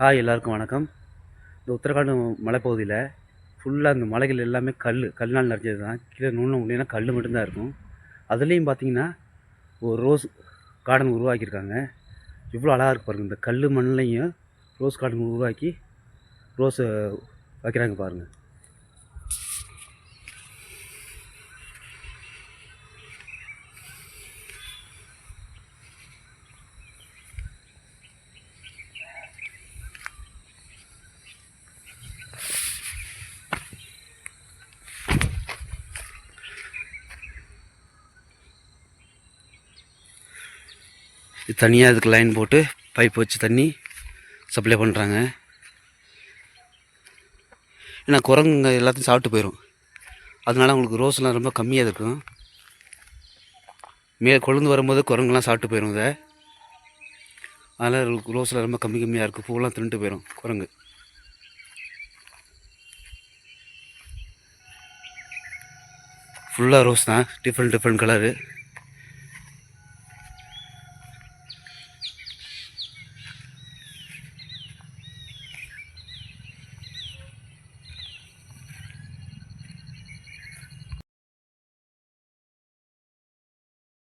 Hi எல்லாருக்கும் வணக்கம். இந்த உத்தரகாண்ட் மலைப்பகுதியில் ஃபுல்லாக இந்த மலைகள் எல்லாமே கல் கல்னால் நிறைஞ்சது தான் கீழே நூலில் முடியும்னா கல் மட்டும்தான் இருக்கும். அதுலேயும் பார்த்தீங்கன்னா ஒரு ரோஸ் கார்டன் உருவாக்கியிருக்காங்க. இவ்வளோ அழகாக இருக்கு பாருங்கள் இந்த கல் மண்ணிலையும் ரோஸ் கார்டன் உருவாக்கி ரோஸை வைக்கிறாங்க பாருங்கள் இது தனியாக இதுக்கு லைன் போட்டு பைப் வச்சு தண்ணி சப்ளை பண்ணுறாங்க ஏன்னா குரங்குங்க எல்லாத்தையும் சாப்பிட்டு போயிடும் அதனால உங்களுக்கு ரோஸ்லாம் ரொம்ப கம்மியாக இருக்கும். மேலே கொழுந்து வரும்போது குரங்குலாம் சாப்பிட்டு போயிடும் இதை. அதனால் ரோஸில் ரொம்ப கம்மி கம்மியாக இருக்குது பூவெல்லாம் தின்ட்டு போயிடும் குரங்கு. ஃபுல்லாக ரோஸ் தான். Different different colour